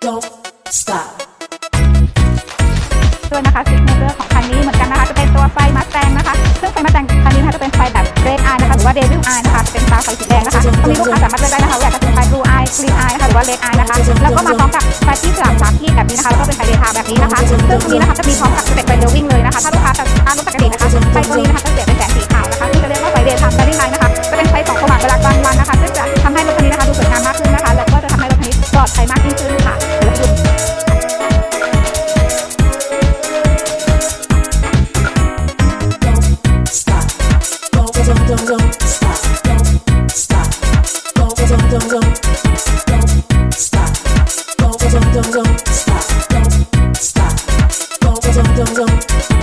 don't stop. ด้วยนะคะซิกเนเจอร์ของคันนี้เหมือนกันนะคะ จะเป็นตัวไฟมัสแตงนะคะ ซึ่งไฟมัสแตงคันนี้นะคะจะเป็นไฟแบบเรดไอนะคะ หรือว่าเดวิลไอนะคะ เป็นตาไฟสีแดงนะคะตรงนี้ลูกค้าสามารถเลือกได้นะคะว่าอยากจะเป็นไฟบลูไอกรีนไอนะคะ หรือว่าเรดไอนะคะ แล้วก็มาพร้อมกับไฟที่สามสามที่แบบนี้นะคะ แล้วก็เป็นไฟเดทาแบบนี้นะคะ ซึ่งตรงนี้นะคะจะมีพร้อมกับสเต็ปไฟเดวิ่งเลยนะคะ ถ้าลูกค้าจะถ้ารถปกตินะคะ ไฟตัวนี้นะคะจะเสียเป็นแสงสีขาวนะคะซึ่จะเรียกว่าไฟเดทามการิไลน์นะคะจะเป็นไฟสองสว่างเวลากลางวันนะคะซึ่งจะทำให้รถคันนี้นะคะดูสวยงามมากขึ้นนะคะ แล้วก็จะทำให้รถคันนี้ปลอดภัยมากยิ่งขึ้น Don't, don't, stop. don't, stop. don't. Stop. Don't stop. Don't stop. Don't stop. Don't stop. Don't stop.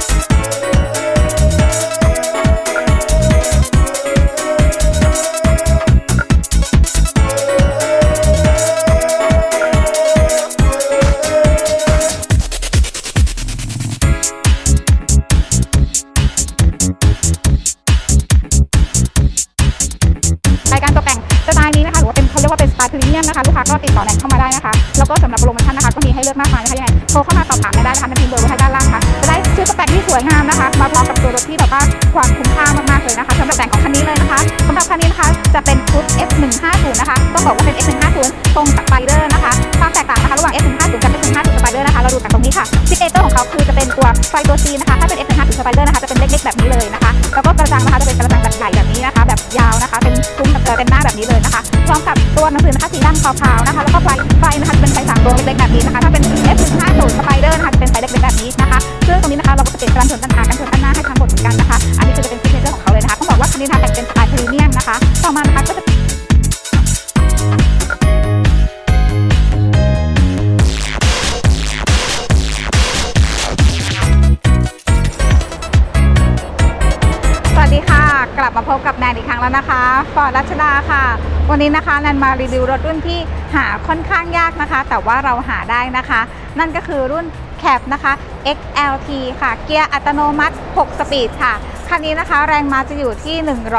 มียมนะคะลูกค้าก็ติดต่อแนนเข้ามาได้นะคะ แล้วก็สำหรับโปรโมชั่นนะคะก็มีให้เลือกมากมายนะคะยังไงโทรเข้ามาสอบถามได้นะคะในพิมพ์เบอร์ไว้ให้ด้านล่างค่ะจะได้ชื่อสเปคที่สวยงามนะคะ มาพร้อมกับตัวรถที่แบบว่าความคุ้มค่ามากๆเลยนะคะสำหรับแต่งของคันนี้เลยนะคะสำหรับคันนี้นะคะจะเป็นชุด F150 นะคะต้องบอกว่าเป็น F150 ตรงสไปเดอร์นะคะความแตกต่างนะคะระหว่าง F150 กับ F150 สไปเดอร์นะคะเราดูจากตรงนี้ค่ะซิกเนเจอร์ของเขาคือจะเป็นตัวไฟตัว C นะคะถ้าเป็น F150 สไปเดอร์นะคะจะเป็นเล็กๆแบบนี้เลยนะคะแล้วก็กระจังนะคะจะเป็นกระจังแบบใหญ่แบบนี้นะคะ แบบยาวนะคะ เป็นซุ้มแบบเป็นหน้าแบบนี้เลย พร้อมกับตัวหนังสือนะคะสีดำขาวๆนะคะ แล้วก็ไฟไฟนะคะจะเป็นไฟสามดวงเล็กๆแบบนี้นะคะถ้าเป็น F150 Spider นะคะจะเป็นไฟเล็กๆแบบนี้นะคะซึ่งตรงนี้นะคะเราก็จะเปลี่ยนการชนด้านหาการชนด้านหน้าให้ทั้งหมดเหมือนกันนะคะ อันนี้จะเป็นซิกเนเจอร์ของเขาเลยนะคะต้องบอกว่าคันนี้นะคะแต่งเป็นสไตล์พรีเมียมนะคะ ต่อมานะคะก็จะสวัสดีค่ะ กลับมาพบกับแนนอีกครั้งแล้วนะคะฟอร์ดรัชดาค่ะ วันนี้นะคะแนนมารีวิวรถรุ่นที่หาค่อนข้างยากนะคะ แต่ว่าเราหาได้นะคะ นั่นก็คือรุ่นแคปนะคะ XLT ค่ะ เกียร์อัตโนมัติ 6 สปีดค่ะ คันนี้นะคะแรงม้าจะอยู่ที่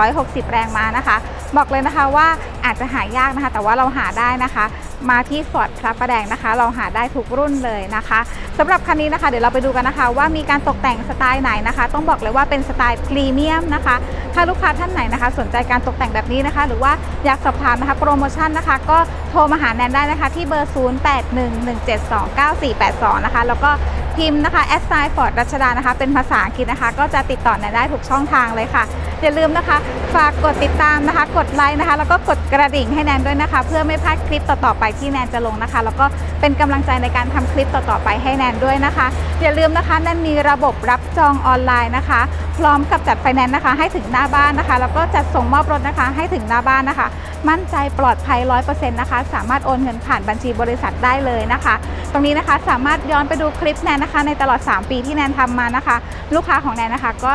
160 แรงม้านะคะ บอกเลยนะคะว่าอาจจะหายากนะคะ แต่ว่าเราหาได้นะคะ มาที่ฟอร์ดพระประแดงนะคะ เราหาได้ทุกรุ่นเลยนะคะสำหรับคันนี้นะคะเดี๋ยวเราไปดูกันนะคะ ว่ามีการตกแต่งสไตล์ไหนนะคะ ต้องบอกเลยว่าเป็นสไตล์พรีเมียมนะคะ ถ้าลูกค้าท่านไหนนะคะ สนใจการตกแต่งแบบนี้นะคะ หรือว่าอยากสอบถามนะคะโปรโมชั่นนะคะ ก็โทรมาหาแนนได้นะคะ ที่เบอร์ 0811729482 นะคะ แล้วก็พิมพ์นะคะแอสไซฟอร์ดรัชดานะคะ เป็นภาษาอังกฤษนะคะ ก็จะติดต่อแนนได้ทุกช่องทางเลยค่ะ อย่าลืมนะคะ ฝากกดติดตามนะคะ กดไลค์นะคะ แล้วก็กดกระดิ่งให้แนนด้วยนะคะ เพื่อไม่พลาดคลิปต่อๆไปที่แนนจะลงนะคะ แล้วก็เป็นกำลังใจในการทำคลิปต่อๆไปให้แนนด้วยนะคะ อย่าลืมนะคะแนนมีระบบรับจองออนไลน์นะคะ พร้อมกับจัดไฟแนนซ์นะคะ ให้ถึงหน้าบ้านนะคะ แล้วก็จัดส่งมอบรถนะคะ ให้ถึงหน้าบ้านนะคะ มั่นใจปลอดภัย 100%นะคะ สามารถโอนเงินผ่านบัญชีบริษัทได้เลยนะคะ ตรงนี้นะคะสามารถย้อนไปดูคลิปแนนนะคะ ในตลอด 3 ปีที่แนนทำมานะคะ ลูกค้าของแนนนะคะ ก็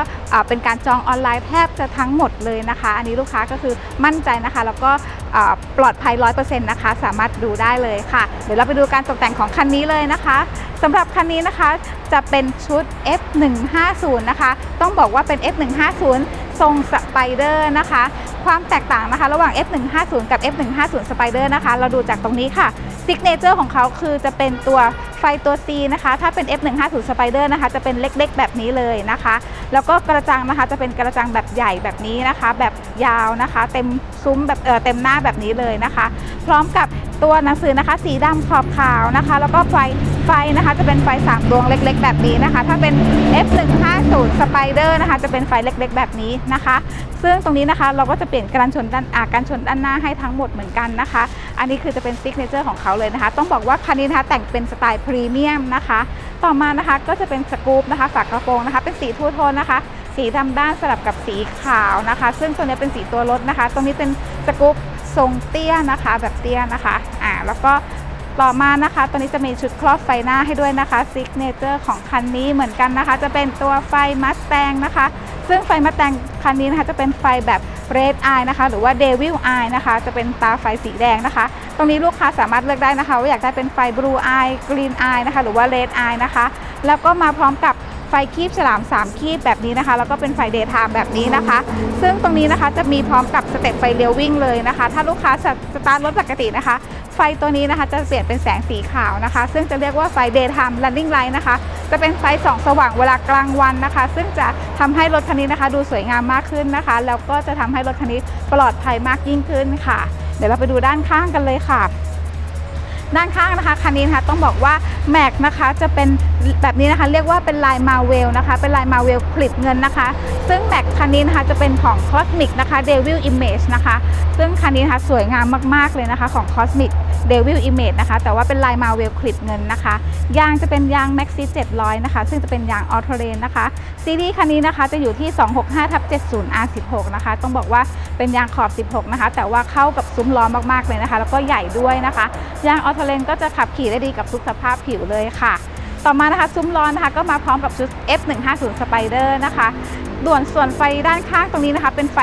เป็นการจองออนไลน์แทบจะทั้งหมดเลยนะคะ อันนี้ลูกค้าก็คือมั่นใจนะคะ แล้วก็ปลอดภัย 100%นะคะ สามารถดูได้เลยค่ะ เดี๋ยวเราไปดูการตกแต่งของคันนี้เลยนะคะสำหรับคันนี้นะคะจะเป็นชุด F150 นะคะ ต้องบอกว่าเป็น F150 ทรงสไปเดอร์นะคะ ความแตกต่างนะคะระหว่าง F150 กับ F150 Spider นะคะ เราดูจากตรงนี้ค่ะซิกเนเจอร์ของเขาคือจะเป็นตัว ไฟตัว C นะคะ ถ้าเป็น F150 Spider นะคะ จะเป็นเล็กๆ แบบนี้เลยนะคะ แล้วก็กระจังนะคะ จะเป็นกระจังแบบใหญ่แบบนี้นะคะ แบบยาวนะคะ เต็มซุ้มแบบเออเต็มหน้าแบบนี้เลยนะคะ พร้อมกับตัวหนังสือนะคะ สีดำขอบขาวนะคะ แล้วก็ไฟไฟนะคะ จะเป็นไฟสามดวงเล็ก ๆ แบบนี้นะคะ ถ้าเป็น F150 Spider นะคะ จะเป็นไฟเล็กๆ แบบนี้นะคะ ซึ่งตรงนี้นะคะ เราก็จะเปลี่ยนการชนด้านอาการชนด้านหน้าให้ทั้งหมดเหมือนกันนะคะ อันนี้คือจะเป็นซิกเนเจอร์ของเขาเลยนะคะ ต้องบอกว่าคันนี้นะคะแต่งเป็นสไตล์พรีเมียมนะคะ ต่อมานะคะก็จะเป็นสกู๊ปนะคะฝากระโปรงนะคะ เป็นสีทูโทนนะคะ สีดำด้านสลับกับสีขาวนะคะ ซึ่งตัวนี้เป็นสีตัวรถนะคะ ตรงนี้เป็นสกู๊ปทรงเตี้ยนะคะ แบบเตี้ยนะคะอ่าแล้วก็ ต่อมานะคะตัวนี้จะมีชุดครอบไฟหน้าให้ด้วยนะคะซิกเนเจอร์ของคันนี้เหมือนกันนะคะ จะเป็นตัวไฟมัสแตงนะคะ ซึ่งไฟมัสแตงคันนี้นะคะจะเป็นไฟแบบเรดไอนะคะหรือว่าเดวิลไอนะคะจะเป็นตาไฟสีแดงนะคะ ตรงนี้ลูกค้าสามารถเลือกได้นะคะ ว่าอยากได้เป็นไฟบลูไอกรีนไอนะคะหรือว่าเรดไอนะคะ แล้วก็มาพร้อมกับ ฟคีบฉลาม 3 คีบแบบนี้นะคะ แล้วก็เป็นไฟเดย์ไทม์แบบนี้นะคะ ซึ่งตรงนี้นะคะจะมีพร้อมกับสเต็ปไฟเลี้ยววิ่งเลยนะคะ ถ้าลูกค้าสตาร์ทรถปกตินะคะ ไฟตัวนี้นะคะจะเปลี่ยนเป็นแสงสีขาวนะคะ ซึ่งจะเรียกว่าไฟ daytime running light นะคะ จะเป็นไฟส่องสว่างเวลากลางวันนะคะ ซึ่งจะทำให้รถคันนี้นะคะ ดูสวยงามมากขึ้นนะคะ แล้วก็จะทำให้รถคันนี้ปลอดภัยมากยิ่งขึ้นค่ะ เดี๋ยวเราไปดูด้านข้างกันเลยค่ะ ด้านข้างนะคะคันนี้นะคะต้องบอกว่าแม็กนะคะจะเป็นแบบนี้นะคะเรียกว่าเป็นลายมาเวลนะคะ เป็นลายมาเวลคลิปเงินนะคะ ซึ่งแม็กคันนี้นะคะจะเป็นของ Cosmic นะคะ Devil Image นะคะ ซึ่งคันนี้นะคะสวยงามมากๆเลยนะคะของ Cosmic Devil Image นะคะ แต่ว่าเป็นลายมาเวลคลิปเงินนะคะ ยางจะเป็นยาง Maxi 700 นะคะ ซึ่งจะเป็นยางออ t เ r นนะคะ ซีรีส์คันนี้นะคะจะอยู่ที่ 265ทับ70 R16 นะคะ ต้องบอกว่าเป็นยางขอบ 16 นะคะ แต่ว่าเข้ากับซุ้มล้อมากๆเลยนะคะ แล้วก็ใหญ่ด้วยนะคะ ยางออ t เ r นก็จะขับขี่ได้ดีกับทุกสภาพผิวเลยค่ะ ต่อมานะคะซุ้มล้อนะคะก็มาพร้อมกับชุด F150 Spider นะคะ ด่วนส่วนไฟด้านข้างตรงนี้นะคะ เป็นไฟ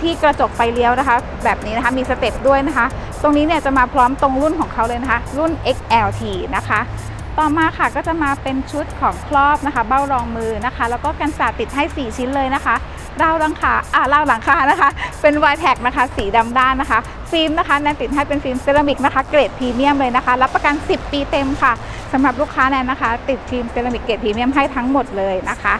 ที่กระจกไฟเลี้ยวนะคะ แบบนี้นะคะมีสเต็ปด้วยนะคะ ตรงนี้เนี่ยจะมาพร้อมตรงรุ่นของเขาเลยนะคะ รุ่น XLT นะคะ ต่อมาค่ะก็จะมาเป็นชุดของครอบนะคะ เบ้ารองมือนะคะ แล้วก็กันสาดติดให้ 4 ชิ้นเลยนะคะราวหลังคาอ่าราหลังคานะคะ เป็นวายแท็กนะคะ สีดำด้านนะคะ ฟิล์มนะคะแนนติดให้เป็นฟิล์มเซรามิกนะคะ เกรดพรีเมียมเลยนะคะ รับประกัน 10 ปีเต็มค่ะสำหรับลูกค้าแนนนะคะ ติดฟิล์มเซรามิกเกรดพรีเมียมให้ทั้งหมดเลยนะคะ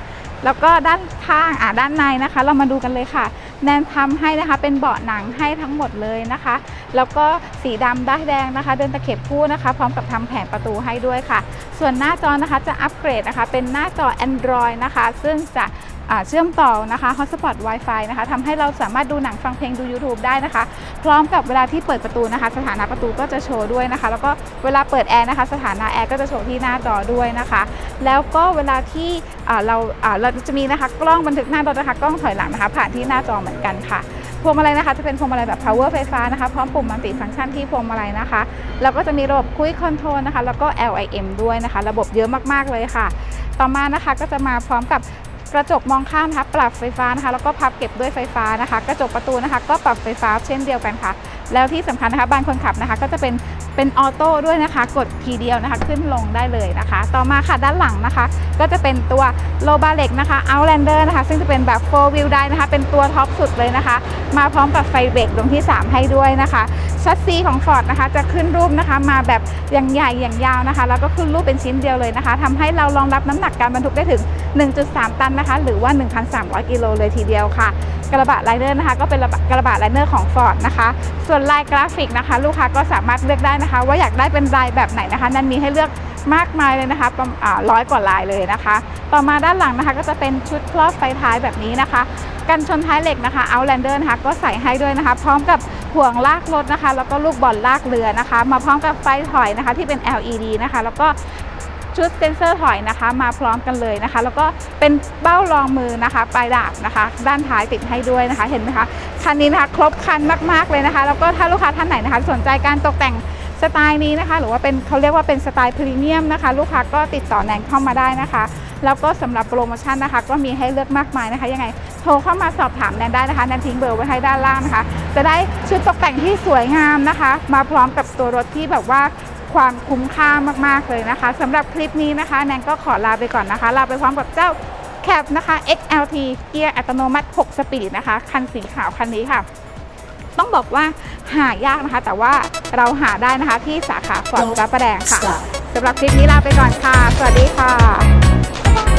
แล้วก็ด้านข้างอ่าด้านในนะคะ เรามาดูกันเลยค่ะ แนนทำให้นะคะเป็นเบาะหนังให้ทั้งหมดเลยนะคะ แล้วก็สีดำด้านแดงนะคะ เดินตะเข็บคู่นะคะ พร้อมกับทำแผงประตูให้ด้วยค่ะ ส่วนหน้าจอนะคะจะอัปเกรดนะคะ เป็นหน้าจอ Android นะคะ ซึ่งจะ เชื่อมต่อนะคะ Hotspot Wi-Fi นะคะทำให้เราสามารถดูหนังฟังเพลงดู YouTube ได้นะคะ พร้อมกับเวลาที่เปิดประตูนะคะ สถานะประตูก็จะโชว์ด้วยนะคะ แล้วก็เวลาเปิดแอร์นะคะ สถานะแอร์ก็จะโชว์ที่หน้าจอด้วยนะคะ แล้วก็เวลาที่เราอ่าเราจะมีนะคะกล้องบันทึกหน้ารถนะคะ กล้องถอยหลังนะคะ ผ่านที่หน้าจอเหมือนกันค่ะพวงมาลัยนะคะจะเป็นพวงมาลัยแบบ power ไฟฟ้านะคะพร้อมปุ่มมัลติฟังก์ชันที่พวงมาลัยนะคะแล้วก็จะมีระบบคุยคอนโทรลนะคะ แล้วก็ LIM ด้วยนะคะ ระบบเยอะมากๆเลยค่ะ ต่อมานะคะก็จะมาพร้อมกับ กระจกมองข้ามนะคะปรับไฟฟ้านะคะ แล้วก็พับเก็บด้วยไฟฟ้านะคะ กระจกประตูนะคะ ก็ปรับไฟฟ้าเช่นเดียวกันค่ะ แล้วที่สำคัญนะคะบานคนขับนะคะ ก็จะเป็นเป็นออโต้ด้วยนะคะ กดทีเดียวนะคะขึ้นลงได้เลยนะคะ ต่อมาค่ะด้านหลังนะคะ ก็จะเป็นตัวโลบาเล็กนะคะ Outlander นะคะ ซึ่งจะเป็นแบบ4 wheel drive นะคะ เป็นตัวท็อปสุดเลยนะคะ มาพร้อมกับไฟเบรกดวงที่ 3 ให้ด้วยนะคะชัสซีของ Ford นะคะ จะขึ้นรูปนะคะมาแบบอย่างใหญ่อย่างยาวนะคะ แล้วก็ขึ้นรูปเป็นชิ้นเดียวเลยนะคะทำให้เรารองรับน้ำหนักการบรรทุกได้ถึง 1.3 ตันนะคะ หรือว่า 1,300 กิโลเลยทีเดียวค่ะ กระบะไลเนอร์นะคะ ก็เป็นกระบะไลเนอร์ของ Ford นะคะ ส่วนลายกราฟิกนะคะ ลูกค้าก็สามารถเลือกได้นะคะ ว่าอยากได้เป็นลายแบบไหนนะคะ นั่นมีให้เลือกมากมายเลยนะคะประมาณร้อยกว่าลายเลยนะคะ ต่อมาด้านหลังนะคะ ก็จะเป็นชุดครอบไฟท้ายแบบนี้นะคะ กันชนท้ายเหล็กนะคะ Outlander นะคะ ก็ใส่ให้ด้วยนะคะ พร้อมกับห่วงลากรถนะคะ แล้วก็ลูกบอลลากเรือนะคะ มาพร้อมกับไฟถอยนะคะ ที่เป็น LED นะคะ แล้วก็ ชุดเซนเซอร์ถอยนะคะ มาพร้อมกันเลยนะคะ แล้วก็เป็นเบ้ารองมือนะคะ ปลายดาบนะคะ ด้านท้ายติดให้ด้วยนะคะ เห็นไหมคะคันนี้นะคะครบคันมากๆเลยนะคะ แล้วก็ถ้าลูกค้าท่านไหนนะคะ สนใจการตกแต่งสไตล์นี้นะคะ หรือว่าเป็นเขาเรียกว่าเป็นสไตล์พรีเมียมนะคะ ลูกค้าก็ติดต่อแนนเข้ามาได้นะคะ แล้วก็สำหรับโปรโมชั่นนะคะ ก็มีให้เลือกมากมายนะคะ ยังไงโทรเข้ามาสอบถามแนนได้นะคะแนนทิ้งเบอร์ไว้ให้ด้านล่างนะคะ จะได้ชุดตกแต่งที่สวยงามนะคะ มาพร้อมกับตัวรถที่แบบว่า ความคุ้มค่ามากๆเลยนะคะสำหรับคลิปนี้นะคะแนนก็ขอลาไปก่อนนะคะลาไปพร้อมกับเจ้าแคปนะคะ XLT เกียร์อัตโนมัติ 6 สปีดนะคะ คันสีขาวคันนี้ค่ะ ต้องบอกว่าหายากนะคะ แต่ว่าเราหาได้นะคะที่สาขาฟอร์ดพระประแดงค่ะ Stop. สำหรับคลิปนี้ลาไปก่อนค่ะ สวัสดีค่ะ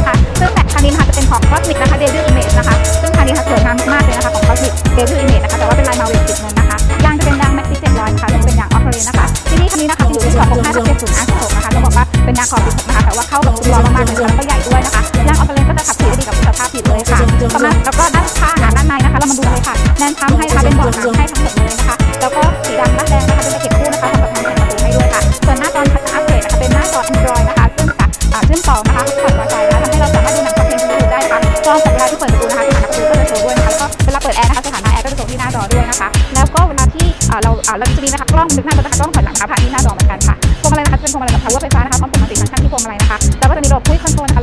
นะคะ ซึ่งแบบคันนี้นะคะจะเป็นของ Cosmic นะคะ Devil Image นะคะ ซึ่งคันนี้ค่ะสวยงามมากเลยนะคะของ Cosmic Devil Image นะคะ แต่ว่าเป็นลายมาเวลคลิปเงินนะคะ ยางจะเป็นยาง Maxi 700นะคะซึ่งเป็นยางออฟเรนนะคะ ที่นี่คันนี้นะคะจะอยู่ที่265 70 R16 นะคะต้องบอกว่าเป็นยางขอบ16นะคะ แต่ว่าเข้ากับตัวล้อมากๆเลยนะคะแล้วก็ใหญ่ด้วยนะคะ ยางออฟเรนก็จะขับขี่ได้ดีกับสภาพผิวเลยค่ะต่อมาแล้วก็ด้านข้างด้านในนะคะ เรามาดูเลยค่ะ แนนทำให้นะคะเป็นบาะหนังให้ทั้งหมดเลยนะคะ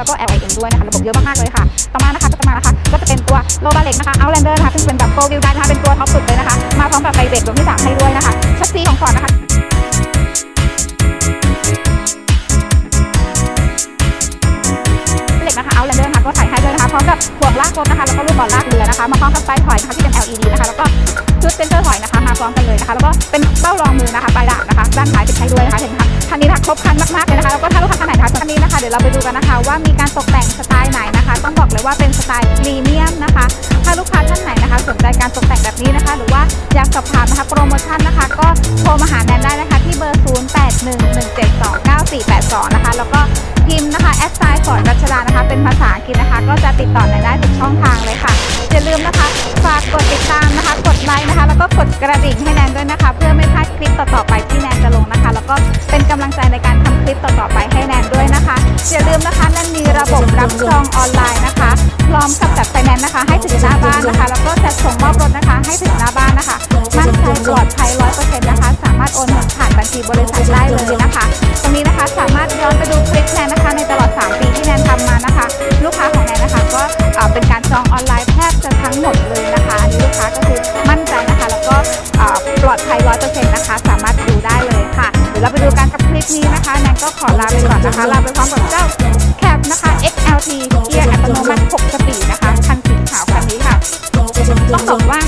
นโทรลนะคะแล้วก็ LIM ด้วยนะคะระบบเยอะมากๆเลยค่ะ ต่อมานะคะต่อมานะคะก็จะเป็นตัวโลบาเล็กนะคะ Outlander นะคะซึ่งเป็นแบบ4 wheel drive นะคะเป็นตัวท็อปสุดเลยนะคะ มาพร้อมกับไฟเบรกดวงที่สามให้ด้วยนะคะชัสซีของฟอร์ดนะคะเล็กนะคะเอาแลนเดอร์นะคะก็ใส่ให้ด้วยนะคะพร้อมกับห่วงลากรถนะคะแล้วก็ลูกบอลลากเรือนะคะมาพร้อมกับไฟถอยนะคะที่เป็น LED นะคะแล้วก็ชุดเซนเซอร์ถอยนะคะมาพร้อมกันเลยนะคะ แล้วก็เป็นเป้ารองมือนะคะปลายดาบนะคะด้านท้ายติดให้ด้วยนะคะเห็นไหมคะคันนี้นะคะครบคันมากๆเลยนะคะแล้วก็ถ้าลูกค้าท่านไหนนะคะคันนี้นะคะเดี๋ยวเราไปดูกันนะคะ ว่ามีการตกแต่งสไตล์ไหนนะคะ ต้องบอกเลยว่าเป็นสไตล์พรีเมียมนะคะ ถ้าลูกค้าท่านไหนนะคะ สนใจการตกแต่งแบบนี้นะคะ หรือว่าอยากสอบถามนะคะโปรโมชั่นนะคะ ก็โทรมาหาแนนได้นะคะ ที่เบอร์ 0811729482 นะคะ แล้วก็พิมพ์นะคะแอดไซน์ฟอร์ดรัชดานะคะ เป็นภาษาอังกฤษนะคะ ก็จะติดต่อแนนได้ทุกช่องทางเลยค่ะอย่าลืมนะคะฝากกดติดตามนะคะ กดไลค์นะคะ แล้วก็กดกระดิ่งให้แนนด้วยนะคะ เพื่อไม่พลาดคลิปต่อๆไปที่แนนจะลงนะคะ แล้วก็เป็นกำำลังใจในการทำคลิปต่อๆไปให้แนนด้วยนะคะ อย่าลืมนะคะแนนมีระบบรับจองออนไลน์นะคะ พร้อมกับจัดไฟแนนซ์นะคะ ให้ถึงหน้าบ้านนะคะ แล้วก็จัดส่งมอบรถนะคะ ให้ถึงหน้าบ้านนะคะ มั่นใจปลอดภัยร้อยเปอร์เซ็นต์นะคะ สามารถโอนเงินผ่านบัญชีบริษัทได้เลยนะคะ ตรงนี้นะคะสามารถย้อนไปดูคลิปแนนนะคะ ในตลอด 3 ปีที่แนนทำมานะคะ ลูกค้าของแนนนะคะก็เป็นการจองออนไลน์แทบจะทั้งหมดเลยนะคะ อันนี้ลูกค้าก็คือมั่นใจนะคะ แล้วก็ปลอดภัยร้อยเปอร์เซ็นต์นะคะ สามารถ ปนี้นะคะแนนก็ขอลาไปก่อนนะคะ ลาไปพร้อมกับเจ้าแคปนะคะ XLT เกียร์อัตโนมัติ 6 สปีดนะคะ คันสีขาวคันนี้ค่ะ ต้องบอกว่า